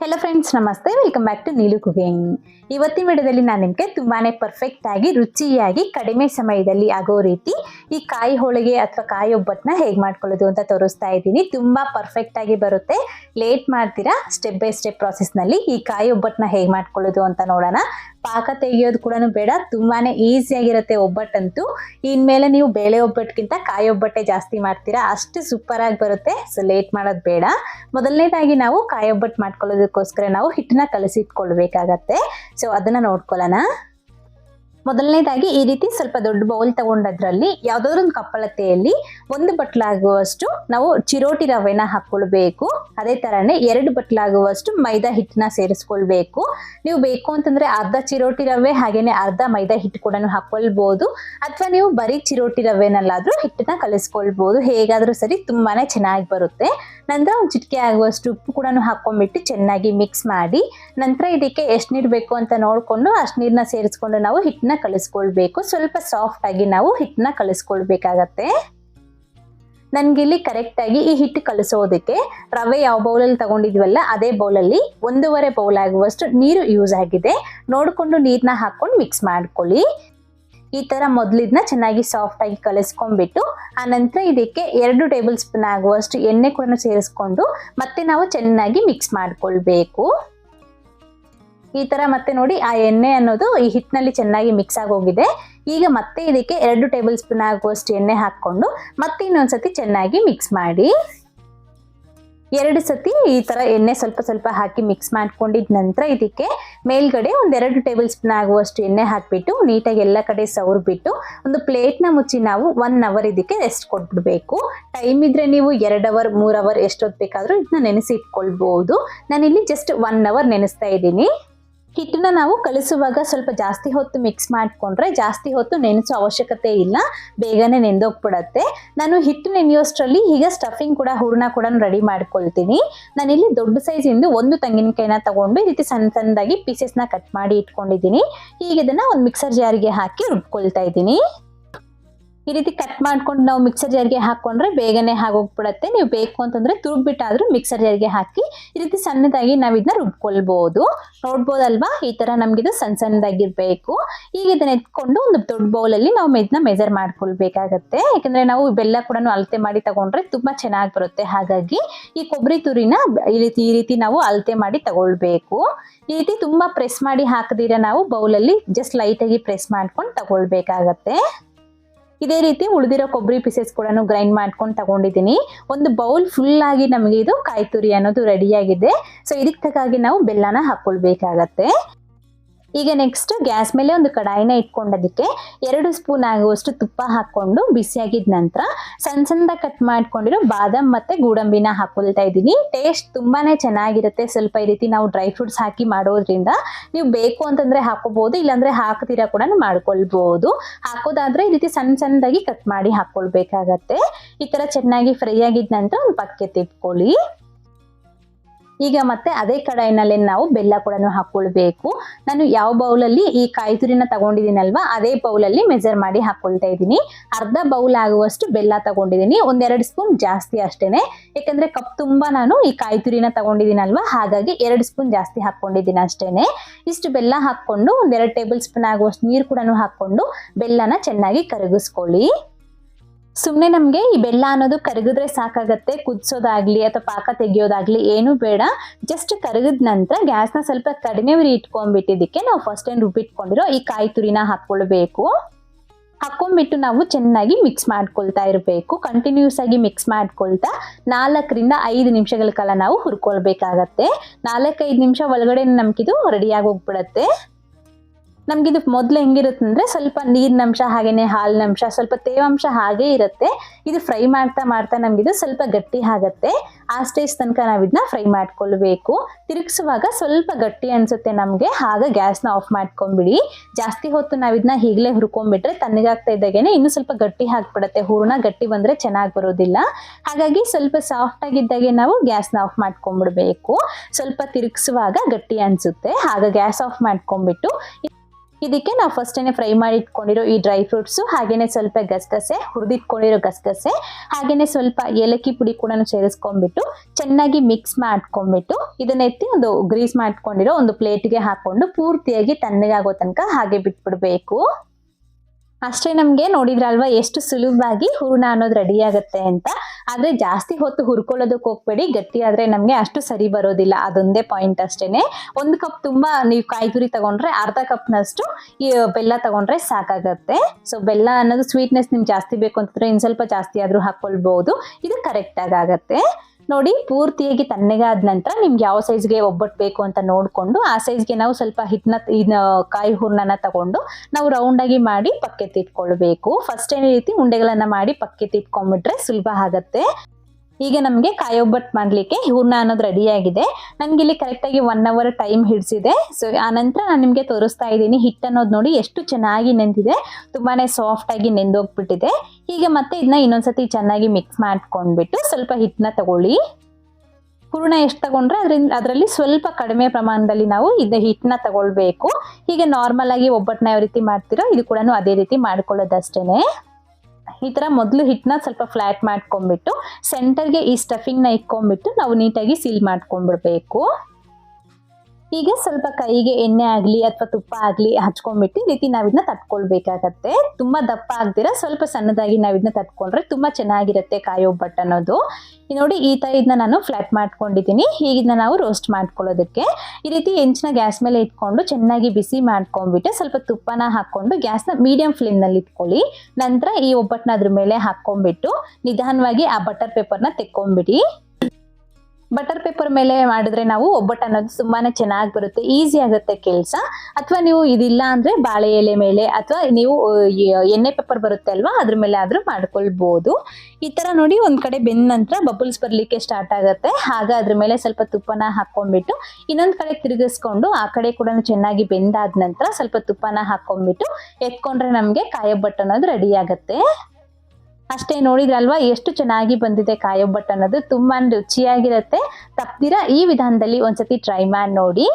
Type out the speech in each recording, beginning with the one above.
Hello friends ನಮಸ್ತೆ. Welcome back to Neelu cooking ಇವತ್ತಿನ ವಿಡಿಯೋದಲ್ಲಿ ನಾನು ನಿಮಗೆ ತುಂಬಾನೇ ಪರ್ಫೆಕ್ಟ್ ಆಗಿ, ರುಚಿಯಾಗಿ, ಕಡಿಮೆ ಸಮಯದಲ್ಲಿ ಆಗೋ ರೀತಿ ಈ ಕಾಯಿ ಹೋಳಿಗೆ ಅಥವಾ ಕಾಯಿ ಒಬ್ಬಟ್ಟನ್ನ ಹೇಗೆ ಮಾಡ್ಕೊಳ್ಳೋದು ಅಂತ ತೋರಿಸ್ತಾ ಇದ್ದೀನಿ. ತುಂಬಾ ಪರ್ಫೆಕ್ಟ್ ಆಗಿ ಬರುತ್ತೆ. ಲೇಟ್ ಮಾಡ್ತೀರಾ? ಸ್ಟೆಪ್ ಬೈ ಸ್ಟೆಪ್ನಲ್ಲಿ ಈ ಕಾಯಿ ಒಬ್ಬಟ್ಟನ್ನ ಹೇಗೆ ಮಾಡ್ಕೊಳ್ಳೋದು ಅಂತ ನೋಡೋಣ. ಪಾಕ ತೆಗಿಯೋದು ಕೂಡ ಬೇಡ, ತುಂಬಾನೇ ಈಸಿಯಾಗಿರುತ್ತೆ ಒಬ್ಬಟ್ಟಂತೂ. ಇನ್ಮೇಲೆ ನೀವು ಬೇಳೆ ಒಬ್ಬಟ್ಟಿಗಿಂತ ಕಾಯಿ ಒಬ್ಬಟ್ಟೆ ಜಾಸ್ತಿ ಮಾಡ್ತೀರಾ, ಅಷ್ಟು ಸೂಪರ್ ಆಗಿ ಬರುತ್ತೆ. ಸೊ ಲೇಟ್ ಮಾಡೋದು ಬೇಡ. ಮೊದಲನೇದಾಗಿ ನಾವು ಕಾಯಿ ಒಬ್ಬಟ್ಟು ಮಾಡ್ಕೊಳ್ಳೋದಕ್ಕೋಸ್ಕರ ನಾವು ಹಿಟ್ಟನ್ನ ಕಲಸಿಟ್ಕೊಳ್ಬೇಕಾಗತ್ತೆ ಸೊ ಅದನ್ನ ನೋಡ್ಕೊಳ್ಳೋಣ. ಮೊದಲನೇದಾಗಿ ಈ ರೀತಿ ಸ್ವಲ್ಪ ದೊಡ್ಡ ಬೌಲ್ ತಗೊಂಡದ್ರಲ್ಲಿ ಯಾವುದಾದ್ರು ಒಂದು ಕಪ್ಪಳತೆಯಲ್ಲಿ ಒಂದು ಬಟ್ಲಾಗುವಷ್ಟು ನಾವು ಚಿರೋಟಿ ರವೆನ ಹಾಕೊಳ್ಬೇಕು. ಅದೇ ತರನೇ ಎರಡು ಬಟ್ಲಾಗುವಷ್ಟು ಮೈದಾ ಹಿಟ್ಟನ್ನ ಸೇರಿಸ್ಕೊಳ್ಬೇಕು. ನೀವು ಬೇಕು ಅಂತಂದ್ರೆ ಅರ್ಧ ಚಿರೋಟಿ ರವೆ ಹಾಗೇನೆ ಅರ್ಧ ಮೈದಾ ಹಿಟ್ಟು ಕೂಡ ಹಾಕೊಳ್ಬಹುದು ಅಥವಾ ನೀವು ಬರೀ ಚಿರೋಟಿ ರವೆನಲ್ಲಾದ್ರೂ ಹಿಟ್ಟನ್ನ ಕಲಿಸ್ಕೊಳ್ಬಹುದು ಹೇಗಾದ್ರೂ ಸರಿ ತುಂಬಾನೇ ಚೆನ್ನಾಗಿ ಬರುತ್ತೆ. ನಂತರ ಒಂದು ಚಿಟಿಕೆ ಆಗುವಷ್ಟು ಉಪ್ಪು ಕೂಡ ಹಾಕೊಂಡ್ಬಿಟ್ಟು ಚೆನ್ನಾಗಿ ಮಿಕ್ಸ್ ಮಾಡಿ ನಂತರ ಇದಕ್ಕೆ ಎಷ್ಟು ನೀರು ಬೇಕು ಅಂತ ನೋಡಿಕೊಂಡು ಅಷ್ಟು ನೀರನ್ನ ಸೇರಿಸ್ಕೊಂಡು ನಾವು ಹಿಟ್ಟನ್ನ ಕಲಿಸ್ಕೊಳ್ಬೇಕು. ಸ್ವಲ್ಪ ಸಾಫ್ಟ್ ಆಗಿ ನಾವು ಹಿಟ್ಟನ್ನ ಕಲಿಸ್ಕೊಳ್ಬೇಕಾಗತ್ತೆ. ಕರೆಕ್ಟ್ ಆಗಿ ಈ ಹಿಟ್ಟು ಕಲಿಸೋದಕ್ಕೆ ರವೆ ಯಾವ ಬೌಲಲ್ಲಿ ತಗೊಂಡಿದ್ವಲ್ಲ, ಅದೇ ಬೌಲಲ್ಲಿ ಒಂದೂವರೆ ಬೌಲ್ ಆಗುವಷ್ಟು ನೀರು ಯೂಸ್ ಆಗಿದೆ. ನೋಡಿಕೊಂಡು ನೀರನ್ನ ಹಾಕೊಂಡು ಮಿಕ್ಸ್ ಮಾಡ್ಕೊಳ್ಳಿ. ಈ ತರ ಮೊದಲಿದ್ನ ಚೆನ್ನಾಗಿ ಸಾಫ್ಟ್ ಆಗಿ ಕಲಿಸ್ಕೊಂಡ್ಬಿಟ್ಟು ಆನಂತರ ನಂತರ ಇದಕ್ಕೆ ಎರಡು ಟೇಬಲ್ ಸ್ಪೂನ್ ಆಗುವಷ್ಟು ಎಣ್ಣೆ ಕೂಡ ಸೇರಿಸ್ಕೊಂಡು ಮತ್ತೆ ನಾವು ಚೆನ್ನಾಗಿ ಮಿಕ್ಸ್ ಮಾಡ್ಕೊಳ್ಬೇಕು. ಈ ತರ ಮತ್ತೆ ನೋಡಿ ಆ ಎಣ್ಣೆ ಅನ್ನೋದು ಈ ಹಿಟ್ಟಿನಲ್ಲಿ ಚೆನ್ನಾಗಿ ಮಿಕ್ಸ್ ಆಗೋಗಿದೆ ಈಗ ಮತ್ತೆ ಇದಕ್ಕೆ ಎರಡು ಟೇಬಲ್ ಸ್ಪೂನ್ ಆಗುವಷ್ಟು ಎಣ್ಣೆ ಹಾಕ್ಕೊಂಡು ಮತ್ತೆ ಇನ್ನೊಂದ್ಸತಿ ಚೆನ್ನಾಗಿ ಮಿಕ್ಸ್ ಮಾಡಿ. ಎರಡು ಸತಿ ಈ ತರ ಎಣ್ಣೆ ಸ್ವಲ್ಪ ಸ್ವಲ್ಪ ಹಾಕಿ ಮಿಕ್ಸ್ ಮಾಡ್ಕೊಂಡಿದ ನಂತರ ಇದಕ್ಕೆ ಮೇಲ್ಗಡೆ ಒಂದೆರಡು ಟೇಬಲ್ ಸ್ಪೂನ್ ಆಗುವಷ್ಟು ಎಣ್ಣೆ ಹಾಕ್ಬಿಟ್ಟು ನೀಟಾಗಿ ಎಲ್ಲ ಕಡೆ ಸವರ್ಬಿಟ್ಟು ಒಂದು ಪ್ಲೇಟ್ನ ಮುಚ್ಚಿ ನಾವು ಒನ್ ಅವರ್ ಇದಕ್ಕೆ ರೆಸ್ಟ್ ಕೊಟ್ಬಿಡ್ಬೇಕು. ಟೈಮ್ ಇದ್ರೆ ನೀವು ಎರಡು ಅವರ್ ಮೂರು ಅವರ್ ಎಷ್ಟೊತ್ತು ಬೇಕಾದರೂ ಇದನ್ನ ನೆನೆಸಿ ಇಟ್ಕೊಳ್ಬಹುದು ನಾನಿಲ್ಲಿ ಜಸ್ಟ್ ಒನ್ ಅವರ್ ನೆನೆಸ್ತಾ ಇದ್ದೀನಿ. ಹಿಟ್ಟನ್ನ ನಾವು ಕಲಿಸುವಾಗ ಸ್ವಲ್ಪ ಜಾಸ್ತಿ ಹೊತ್ತು ಮಿಕ್ಸ್ ಮಾಡಿಕೊಂಡ್ರೆ ಜಾಸ್ತಿ ಹೊತ್ತು ನೆನೆಸೋ ಅವಶ್ಯಕತೆ ಇಲ್ಲ, ಬೇಗನೆ ನೆಂದೋಗ್ಬಿಡತ್ತೆ. ನಾನು ಹಿಟ್ಟು ನೆನೆಯೋಷ್ಟರಲ್ಲಿ ಈಗ ಸ್ಟಫಿಂಗ್ ಕೂಡ, ಹೂರ್ಣ ಕೂಡ ರೆಡಿ ಮಾಡ್ಕೊಳ್ತೀನಿ. ನಾನಿಲ್ಲಿ ದೊಡ್ಡ ಸೈಜ್ ಇಂದು ಒಂದು ತೆಂಗಿನಕಾಯಿನ ತಗೊಂಡು ಈ ರೀತಿ ಸಣ್ಣ ಸಣ್ಣದಾಗಿ ಪೀಸಸ್ನ ಕಟ್ ಮಾಡಿ ಇಟ್ಕೊಂಡಿದ್ದೀನಿ. ಈಗ ಇದನ್ನ ಒಂದು ಮಿಕ್ಸರ್ ಜಾರಿಗೆ ಹಾಕಿ ರುಬ್ಕೊಳ್ತಾ ಇದ್ದೀನಿ. ಈ ರೀತಿ ಕಟ್ ಮಾಡ್ಕೊಂಡು ನಾವು ಮಿಕ್ಸರ್ ಜಾರ್ಗೆ ಹಾಕೊಂಡ್ರೆ ಬೇಗನೆ ಆಗೋಗ್ಬಿಡತ್ತೆ. ನೀವು ಬೇಕು ಅಂತಂದ್ರೆ ತುರುಬ್ಬಿಟ್ಟಾದ್ರೂ ಮಿಕ್ಸರ್ ಜಾರ್ಗೆ ಹಾಕಿ ಈ ರೀತಿ ಸಣ್ಣದಾಗಿ ನಾವು ಇದನ್ನ ರುಬ್ಕೊಳ್ಬಹುದು ನೋಡ್ಬೋದಲ್ವಾ? ಈ ತರ ನಮ್ಗಿದು ಸಣ್ಣ ಸಣ್ಣದಾಗಿರ್ಬೇಕು. ಈಗ ಇದನ್ನ ಎತ್ಕೊಂಡು ಒಂದು ದೊಡ್ಡ ಬೌಲಲ್ಲಿ ನಾವು ಇದನ್ನ ಮೆಜರ್ ಮಾಡ್ಕೊಳ್ಬೇಕಾಗತ್ತೆ. ಯಾಕಂದ್ರೆ ನಾವು ಬೆಲ್ಲ ಕೂಡ ಅಳತೆ ಮಾಡಿ ತಗೊಂಡ್ರೆ ತುಂಬಾ ಚೆನ್ನಾಗಿ ಬರುತ್ತೆ. ಹಾಗಾಗಿ ಈ ಕೊಬ್ಬರಿ ತುರಿನ ಈ ರೀತಿ ಈ ರೀತಿ ನಾವು ಅಳತೆ ಮಾಡಿ ತಗೊಳ್ಬೇಕು. ಈ ರೀತಿ ತುಂಬಾ ಪ್ರೆಸ್ ಮಾಡಿ ಹಾಕದಿರ ನಾವು ಬೌಲಲ್ಲಿ ಜಸ್ಟ್ ಲೈಟ್ ಆಗಿ ಪ್ರೆಸ್ ಮಾಡ್ಕೊಂಡು ತಗೊಳ್ಬೇಕಾಗತ್ತೆ. ಇದೇ ರೀತಿ ಉಳಿದಿರೋ ಕೊಬ್ಬರಿ ಪೀಸಸ್ ಕೂಡ ಗ್ರೈಂಡ್ ಮಾಡ್ಕೊಂಡು ತಗೊಂಡಿದ್ದೀನಿ. ಒಂದು ಬೌಲ್ ಫುಲ್ ಆಗಿ ನಮಗೆ ಇದು ಕಾಯಿ ಅನ್ನೋದು ರೆಡಿಯಾಗಿದೆ ಸೊ ಇದಕ್ಕೆ ತಕ್ಕಾಗಿ ನಾವು ಬೆಲ್ಲನ ಹಾಕೊಳ್ಬೇಕಾಗತ್ತೆ. ಈಗ ನೆಕ್ಸ್ಟ್ ಗ್ಯಾಸ್ ಮೇಲೆ ಒಂದು ಕಡಾಯಿನ ಇಟ್ಕೊಂಡದಕ್ಕೆ ಎರಡು ಸ್ಪೂನ್ ಆಗುವಷ್ಟು ತುಪ್ಪ ಹಾಕೊಂಡು ಬಿಸಿಯಾಗಿದ ನಂತರ ಸಣ್ಣ ಸಣ್ಣ ಕಟ್ ಮಾಡ್ಕೊಂಡಿರೋ ಬಾದಾಮ್ ಮತ್ತೆ ಗೋಡಂಬಿನ ಹಾಕೊಳ್ತಾ ಇದ್ದೀನಿ. ಟೇಸ್ಟ್ ತುಂಬಾನೇ ಚೆನ್ನಾಗಿರುತ್ತೆ. ಸ್ವಲ್ಪ ಈ ರೀತಿ ನಾವು ಡ್ರೈ ಫ್ರೂಟ್ಸ್ ಹಾಕಿ ಮಾಡೋದ್ರಿಂದ ನೀವು ಬೇಕು ಅಂತಂದ್ರೆ ಹಾಕೋಬಹುದು ಇಲ್ಲಾಂದ್ರೆ ಹಾಕ್ತೀರಾ ಕೂಡ ಮಾಡ್ಕೊಳ್ಬಹುದು ಹಾಕೋದಾದ್ರೆ ಈ ರೀತಿ ಸಣ್ಣ ಸಣ್ಣದಾಗಿ ಕಟ್ ಮಾಡಿ ಹಾಕೊಳ್ಬೇಕಾಗತ್ತೆ. ಈ ತರ ಚೆನ್ನಾಗಿ ಫ್ರೈ ಆಗಿದ ನಂತರ ಒಂದು ಪಕ್ಕೆ ತಿಟ್ಕೊಳ್ಳಿ ಈಗ ಮತ್ತೆ ಅದೇ ಕಡಾಯಿನಲ್ಲಿ ನಾವು ಬೆಲ್ಲ ಕೂಡ ಹಾಕೊಳ್ಬೇಕು. ನಾನು ಯಾವ ಬೌಲಲ್ಲಿ ಈ ಕಾಯಿ ತುರಿನ ತಗೊಂಡಿದ್ದೀನಲ್ವಾ, ಅದೇ ಬೌಲಲ್ಲಿ ಮೆಜರ್ ಮಾಡಿ ಹಾಕೊಳ್ತಾ ಇದ್ದೀನಿ. ಅರ್ಧ ಬೌಲ್ ಆಗುವಷ್ಟು ಬೆಲ್ಲ ತಗೊಂಡಿದ್ದೀನಿ. ಒಂದೆರಡು ಸ್ಪೂನ್ ಜಾಸ್ತಿ ಅಷ್ಟೇನೆ. ಯಾಕಂದ್ರೆ ಕಪ್ ತುಂಬಾ ನಾನು ಈ ಕಾಯಿತುರಿನ ತಗೊಂಡಿದ್ದೀನಲ್ವಾ, ಹಾಗಾಗಿ ಎರಡು ಸ್ಪೂನ್ ಜಾಸ್ತಿ ಹಾಕೊಂಡಿದ್ದೀನಿ ಅಷ್ಟೇನೆ. ಇಷ್ಟು ಬೆಲ್ಲ ಹಾಕೊಂಡು ಒಂದೆರಡು ಟೇಬಲ್ ಸ್ಪೂನ್ ಆಗುವಷ್ಟು ನೀರು ಕೂಡ ಹಾಕೊಂಡು ಬೆಲ್ಲನ ಚೆನ್ನಾಗಿ ಕರಗಿಸ್ಕೊಳ್ಳಿ. ಸುಮ್ಮನೆ ನಮಗೆ ಈ ಬೆಲ್ಲ ಅನ್ನೋದು ಕರಗಿದ್ರೆ ಸಾಕಾಗತ್ತೆ, ಕುದಿಸೋದಾಗ್ಲಿ ಅಥವಾ ಪಾಕ ತೆಗಿಯೋದಾಗ್ಲಿ ಏನು ಬೇಡ. ಜಸ್ಟ್ ಕರಗಿದ ನಂತರ ಗ್ಯಾಸ್ನ ಸ್ವಲ್ಪ ಕಡಿಮೆ ಉರಿ ಇಟ್ಕೊಂಡ್ಬಿಟ್ಟಿದ್ದಕ್ಕೆ ನಾವು ಫಸ್ಟ್ ಟೈಮ್ ರುಬ್ಬಿಟ್ಕೊಂಡಿರೋ ಈ ಕಾಯಿ ತುರಿನ ಹಾಕ್ಕೊಳ್ಬೇಕು. ಹಾಕೊಂಡ್ಬಿಟ್ಟು ನಾವು ಚೆನ್ನಾಗಿ ಮಿಕ್ಸ್ ಮಾಡ್ಕೊಳ್ತಾ ಇರಬೇಕು. ಕಂಟಿನ್ಯೂಸ್ ಆಗಿ ಮಿಕ್ಸ್ ಮಾಡ್ಕೊಳ್ತಾ ನಾಲ್ಕರಿಂದ ಐದು ನಿಮಿಷಗಳ ಕಾಲ ನಾವು ಹುರ್ಕೊಳ್ಬೇಕಾಗತ್ತೆ. ನಾಲ್ಕೈದು ನಿಮಿಷ ಒಳಗಡೆ ನಮ್ಗಿದು ರೆಡಿಯಾಗಿ ಹೋಗ್ಬಿಡತ್ತೆ. ನಮ್ಗಿದು ಮೊದಲು ಹೆಂಗಿರುತ್ತೆ ಅಂದ್ರೆ ಸ್ವಲ್ಪ ನೀರಿನಂಶ ಹಾಗೇನೆ ಹಾಲಿನಂಶ ಸ್ವಲ್ಪ ತೇವಾಂಶ ಹಾಗೆ ಇರುತ್ತೆ. ಇದು ಫ್ರೈ ಮಾಡ್ತಾ ಮಾಡ್ತಾ ನಮ್ಗಿದು ಸ್ವಲ್ಪ ಗಟ್ಟಿ ಆಗತ್ತೆ. ಆ ಸ್ಟೇಜ್ ತನಕ ನಾವು ಇದನ್ನ ಫ್ರೈ ಮಾಡ್ಕೊಳ್ಬೇಕು. ತಿರುಗಿಸುವಾಗ ಸ್ವಲ್ಪ ಗಟ್ಟಿ ಅನ್ಸುತ್ತೆ ನಮಗೆ, ಆಗ ಗ್ಯಾಸ್ನ ಆಫ್ ಮಾಡ್ಕೊಂಡ್ಬಿಡಿ ಜಾಸ್ತಿ ಹೊತ್ತು ನಾವು ಇದನ್ನ ಹುರ್ಕೊಂಡ್ಬಿಟ್ರೆ ತಣ್ಣಗಾಗ್ತಾ ಇದ್ದಾಗೇನೆ ಇನ್ನೂ ಸ್ವಲ್ಪ ಗಟ್ಟಿ ಹಾಕ್ಬಿಡತ್ತೆ ಹೂರ್ಣ ಗಟ್ಟಿ ಬಂದ್ರೆ ಚೆನ್ನಾಗಿ ಬರೋದಿಲ್ಲ. ಹಾಗಾಗಿ ಸ್ವಲ್ಪ ಸಾಫ್ಟ್ ಆಗಿದ್ದಾಗೆ ನಾವು ಗ್ಯಾಸ್ನ ಆಫ್ ಮಾಡ್ಕೊಂಡ್ಬಿಡ್ಬೇಕು ಸ್ವಲ್ಪ ತಿರುಗಿಸುವಾಗ ಗಟ್ಟಿ ಅನ್ಸುತ್ತೆ. ಆಗ ಗ್ಯಾಸ್ ಆಫ್ ಮಾಡ್ಕೊಂಡ್ಬಿಟ್ಟು ಇದಕ್ಕೆ ನಾವು ಫಸ್ಟೇನೆ ಫ್ರೈ ಮಾಡಿ ಇಟ್ಕೊಂಡಿರೋ ಈ ಡ್ರೈ ಫ್ರೂಟ್ಸು ಹಾಗೇನೆ ಸ್ವಲ್ಪ ಗಸಗಸೆ, ಹುರಿದಿಟ್ಕೊಂಡಿರೋ ಗಸಗಸೆ, ಹಾಗೇನೆ ಸ್ವಲ್ಪ ಏಲಕ್ಕಿ ಪುಡಿ ಕೂಡ ಸೇರಿಸ್ಕೊಂಡ್ಬಿಟ್ಟು ಚೆನ್ನಾಗಿ ಮಿಕ್ಸ್ ಮಾಡ್ಕೊಂಡ್ಬಿಟ್ಟು ಇದನ್ನ ಎತ್ತಿ ಒಂದು ಗ್ರೀಸ್ ಮಾಡ್ಕೊಂಡಿರೋ ಒಂದು ಪ್ಲೇಟ್ಗೆ ಹಾಕೊಂಡು ಪೂರ್ತಿಯಾಗಿ ತಣ್ಣಗಾಗೋ ತನಕ ಹಾಗೆ ಬಿಟ್ಬಿಡ್ಬೇಕು. ಅಷ್ಟೇ ನಮಗೆ ನೋಡಿದ್ರಲ್ವಾ ಎಷ್ಟು ಸುಲಭವಾಗಿ ಹೂರ್ಣ ಅನ್ನೋದು ರೆಡಿ ಆಗುತ್ತೆ ಅಂತ. ಆದ್ರೆ ಜಾಸ್ತಿ ಹೊತ್ತು ಹುರ್ಕೊಳ್ಳೋದಕ್ಕೆ ಹೋಗ್ಬೇಡಿ. ಗಟ್ಟಿ ಆದ್ರೆ ನಮಗೆ ಅಷ್ಟು ಸರಿ ಬರೋದಿಲ್ಲ. ಅದೊಂದೇ ಪಾಯಿಂಟ್ ಅಷ್ಟೇನೆ. ಒಂದು ಕಪ್ ತುಂಬ ನೀವು ಕಾಯ್ದುರಿ ತಗೊಂಡ್ರೆ ಅರ್ಧ ಕಪ್ನಷ್ಟು ಈ ಬೆಲ್ಲ ತಗೊಂಡ್ರೆ ಸಾಕಾಗತ್ತೆ. ಸೊ ಬೆಲ್ಲ ಅನ್ನೋದು ಸ್ವೀಟ್ನೆಸ್ ನಿಮ್ಗೆ ಜಾಸ್ತಿ ಬೇಕು ಅಂತಂದ್ರೆ ಇನ್ ಸ್ವಲ್ಪ ಜಾಸ್ತಿ ಆದ್ರೂ ಹಾಕ್ಕೊಳ್ಬೋದು. ಇದು ಕರೆಕ್ಟಾಗಿ ಆಗತ್ತೆ. ನೋಡಿ ಪೂರ್ತಿಯಾಗಿ ತಣ್ಣಗಾದ ನಂತರ ನಿಮ್ಗೆ ಯಾವ ಸೈಜ್ಗೆ ಒಬ್ಬಟ್ಟು ಬೇಕು ಅಂತ ನೋಡಿಕೊಂಡು ಆ ಸೈಜ್ಗೆ ನಾವು ಸ್ವಲ್ಪ ಇದ್ನ, ಕಾಯಿ ಹೂರ್ಣನ ತಗೊಂಡು ನಾವು ರೌಂಡಾಗಿ ಮಾಡಿ ಪಕ್ಕೆತ್ತಿಟ್ಕೊಳ್ಬೇಕು. ಫಸ್ಟ್ ಏನೇ ರೀತಿ ಉಂಡೆಗಳನ್ನ ಮಾಡಿ ಪಕ್ಕೆತ್ತಿಟ್ಕೊಂಡ್ಬಿಟ್ರೆ ಸುಲಭ ಆಗತ್ತೆ. ಈಗ ನಮಗೆ ಕಾಯೊಬ್ಬಟ್ಟು ಮಾಡಲಿಕ್ಕೆ ಹೂರ್ಣ ಅನ್ನೋದು ರೆಡಿ ಆಗಿದೆ. ನನಗೆ ಇಲ್ಲಿ ಕರೆಕ್ಟಾಗಿ ಒನ್ ಅವರ್ ಟೈಮ್ ಹಿಡಿಸಿದೆ. ಸೊ ಆ ನಂತರ ನಾನು ನಿಮಗೆ ತೋರಿಸ್ತಾ ಇದ್ದೀನಿ ಹಿಟ್ಟು ಅನ್ನೋದು ನೋಡಿ ಎಷ್ಟು ಚೆನ್ನಾಗಿ ನೆಂದಿದೆ. ತುಂಬಾ ಸಾಫ್ಟಾಗಿ ನೆಂದೋಗ್ಬಿಟ್ಟಿದೆ ಈಗ ಮತ್ತೆ ಇದನ್ನ ಇನ್ನೊಂದ್ಸತಿ ಚೆನ್ನಾಗಿ ಮಿಕ್ಸ್ ಮಾಡ್ಕೊಂಡ್ಬಿಟ್ಟು ಸ್ವಲ್ಪ ಹಿಟ್ಟನ್ನ ತಗೊಳ್ಳಿ. ಹೂರ್ಣ ಎಷ್ಟು ತಗೊಂಡ್ರೆ ಅದರಿಂದ, ಅದರಲ್ಲಿ ಸ್ವಲ್ಪ ಕಡಿಮೆ ಪ್ರಮಾಣದಲ್ಲಿ ನಾವು ಇದು ಹಿಟ್ಟನ್ನ ತಗೊಳ್ಬೇಕು. ಹೀಗೆ ನಾರ್ಮಲ್ ಆಗಿ ಒಬ್ಬಟ್ಟನ್ನ ಯಾವ ರೀತಿ ಮಾಡ್ತೀರೋ ಇದು ಕೂಡ ಅದೇ ರೀತಿ ಮಾಡ್ಕೊಳ್ಳೋದಷ್ಟೇನೆ. ಈ ಥರ ಮೊದಲು ಹಿಟ್ಟನ್ನ ಸ್ವಲ್ಪ ಫ್ಲ್ಯಾಟ್ ಮಾಡ್ಕೊಂಡ್ಬಿಟ್ಟು ಸೆಂಟರ್ಗೆ ಈ ಸ್ಟಫಿಂಗ್ನ ಇಟ್ಕೊಂಡ್ಬಿಟ್ಟು ನಾವು ನೀಟಾಗಿ ಸೀಲ್ ಮಾಡ್ಕೊಂಡ್ಬಿಡ್ಬೇಕು. ಈಗ ಸ್ವಲ್ಪ ಕೈಗೆ ಎಣ್ಣೆ ಆಗಲಿ ಅಥವಾ ತುಪ್ಪ ಆಗಲಿ ಹಚ್ಕೊಂಡ್ಬಿಟ್ಟು ಈ ರೀತಿ ನಾವು ಇದನ್ನ ತಟ್ಕೊಳ್ಬೇಕಾಗತ್ತೆ. ತುಂಬ ದಪ್ಪ ಆಗ್ದಿರ ಸ್ವಲ್ಪ ಸಣ್ಣದಾಗಿ ನಾವು ಇದನ್ನ ತಟ್ಕೊಂಡ್ರೆ ತುಂಬ ಚೆನ್ನಾಗಿರುತ್ತೆ ಕಾಯಿ ಒಬ್ಬಟ್ಟು ಅನ್ನೋದು. ನೋಡಿ ಈ ಥರ ಇದನ್ನ ನಾನು ಫ್ಲಾಟ್ ಮಾಡ್ಕೊಂಡಿದ್ದೀನಿ. ಹೀಗಿದ್ನ ನಾವು ರೋಸ್ಟ್ ಮಾಡ್ಕೊಳ್ಳೋದಕ್ಕೆ. ಈ ರೀತಿ ಹೆಂಚಿನ ಗ್ಯಾಸ್ ಮೇಲೆ ಇಟ್ಕೊಂಡು ಚೆನ್ನಾಗಿ ಬಿಸಿ ಮಾಡ್ಕೊಂಡ್ಬಿಟ್ಟು ಸ್ವಲ್ಪ ತುಪ್ಪನ ಹಾಕ್ಕೊಂಡು ಗ್ಯಾಸ್ನ ಮೀಡಿಯಂ ಫ್ಲೇಮ್ನಲ್ಲಿ ಇಟ್ಕೊಳ್ಳಿ. ನಂತರ ಈ ಒಬ್ಬಟ್ಟನ್ನ ಅದ್ರ ಮೇಲೆ ಹಾಕ್ಕೊಂಡ್ಬಿಟ್ಟು ನಿಧಾನವಾಗಿ ಆ ಬಟರ್ ಪೇಪರ್ನ ತೆಕ್ಕೊಂಬಿಡಿ. ಬಟರ್ ಪೇಪರ್ ಮೇಲೆ ಮಾಡಿದ್ರೆ ನಾವು ಒಬ್ಬಟ್ಟು ಅನ್ನೋದು ತುಂಬಾನೇ ಚೆನ್ನಾಗಿ ಬರುತ್ತೆ ಈಸಿ ಆಗುತ್ತೆ ಕೆಲಸ. ಅಥವಾ ನೀವು ಇದಿಲ್ಲ ಅಂದ್ರೆ ಬಾಳೆ ಎಲೆ ಮೇಲೆ ಅಥವಾ ನೀವು ಎಣ್ಣೆ ಪೇಪರ್ ಬರುತ್ತೆ ಅಲ್ವಾ, ಅದ್ರ ಮೇಲೆ ಆದ್ರೂ ಮಾಡ್ಕೊಳ್ಬಹುದು ಈ ತರ ನೋಡಿ ಒಂದ್ ಕಡೆ ಬೆಂದ ನಂತರ ಬಬಲ್ಸ್ ಬರ್ಲಿಕ್ಕೆ ಸ್ಟಾರ್ಟ್ ಆಗುತ್ತೆ. ಆಗ ಅದ್ರ ಮೇಲೆ ಸ್ವಲ್ಪ ತುಪ್ಪನ ಹಾಕೊಂಡ್ಬಿಟ್ಟು ಇನ್ನೊಂದ್ ಕಡೆ ತಿರುಗಿಸ್ಕೊಂಡು ಆ ಕಡೆ ಕೂಡ ಚೆನ್ನಾಗಿ ಬೆಂದಾದ ನಂತರ ಸ್ವಲ್ಪ ತುಪ್ಪನ ಹಾಕೊಂಡ್ಬಿಟ್ಟು ಎತ್ಕೊಂಡ್ರೆ ನಮಗೆ ಕಾಯೊಬ್ಬಟ್ಟು ಅನ್ನೋದು ರೆಡಿ ಆಗುತ್ತೆ. ಅಷ್ಟೇ ನೋಡಿದ್ರಲ್ವಾ, ಎಷ್ಟು ಚೆನ್ನಾಗಿ ಬಂದಿದೆ ಕಾಯೊಬ್ಬಟ್ಟು ಅನ್ನೋದು ತುಂಬಾ ರುಚಿಯಾಗಿರುತ್ತೆ. ತಪ್ಪದಿರ ಈ ವಿಧಾನದಲ್ಲಿ ಒಂದ್ಸತಿ ಟ್ರೈ ಮಾಡಿ ನೋಡಿ.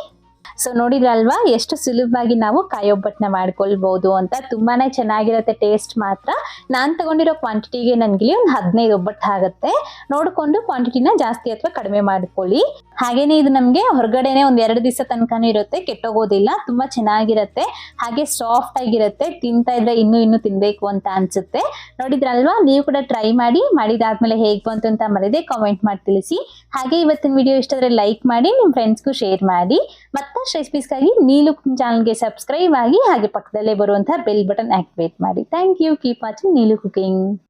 ಸೊ ನೋಡಿದ್ರಲ್ವಾ? ಎಷ್ಟು ಸುಲಭವಾಗಿ ನಾವು ಕಾಯೊಬ್ಬಟ್ಟನ್ನ ಮಾಡ್ಕೊಳ್ಬಹುದು ಅಂತ ತುಂಬಾನೇ ಚೆನ್ನಾಗಿರುತ್ತೆ ಟೇಸ್ಟ್ ಮಾತ್ರ. ನಾನು ತಗೊಂಡಿರೋ ಕ್ವಾಂಟಿಟಿಗೆ ನನಗೆ ಒಂದು ಹದಿನೈದು ಒಬ್ಬಟ್ಟು ಆಗುತ್ತೆ. ನೋಡಿಕೊಂಡು ಕ್ವಾಂಟಿಟಿನ ಜಾಸ್ತಿ ಅಥವಾ ಕಡಿಮೆ ಮಾಡ್ಕೊಳ್ಳಿ. ಹಾಗೇನೆ ಇದು ನಮಗೆ ಹೊರಗಡೆನೆ ಒಂದ್ ಎರಡು ದಿವಸ ತನಕನೂ ಇರುತ್ತೆ, ಕೆಟ್ಟೋಗೋದಿಲ್ಲ. ತುಂಬಾ ಚೆನ್ನಾಗಿರುತ್ತೆ. ಹಾಗೆ ಸಾಫ್ಟ್ ಆಗಿರುತ್ತೆ. ತಿಂತಾ ಇದ್ರೆ ಇನ್ನೂ ಇನ್ನೂ ತಿನ್ಬೇಕು ಅಂತ ಅನ್ಸುತ್ತೆ. ನೋಡಿದ್ರಲ್ವಾ? ನೀವು ಕೂಡ ಟ್ರೈ ಮಾಡಿ, ಮಾಡಿದಾದ್ಮೇಲೆ ಹೇಗೆ ಬಂತು ಅಂತ ಮರದೆ ಕಾಮೆಂಟ್ ಮಾಡಿ ತಿಳಿಸಿ. ಹಾಗೆ ಇವತ್ತಿನ ವಿಡಿಯೋ ಇಷ್ಟ ಆದರೆ ಲೈಕ್ ಮಾಡಿ ನಿಮ್ಮ ಫ್ರೆಂಡ್ಸ್ಗೂ ಶೇರ್ ಮಾಡಿ. ಮತ್ತಷ್ಟು ರೆಸಿಪೀಸ್ಗಾಗಿ ನೀಲು ಚಾನಲ್ಗೆ ಸಬ್ಸ್ಕ್ರೈಬ್ ಆಗಿ ಹಾಗೆ ಪಕ್ಕದಲ್ಲೇ ಬರುವಂತಹ ಬೆಲ್ ಬಟನ್ ಆಕ್ಟಿವೇಟ್ ಮಾಡಿ. Thank you keep watching Neelu cooking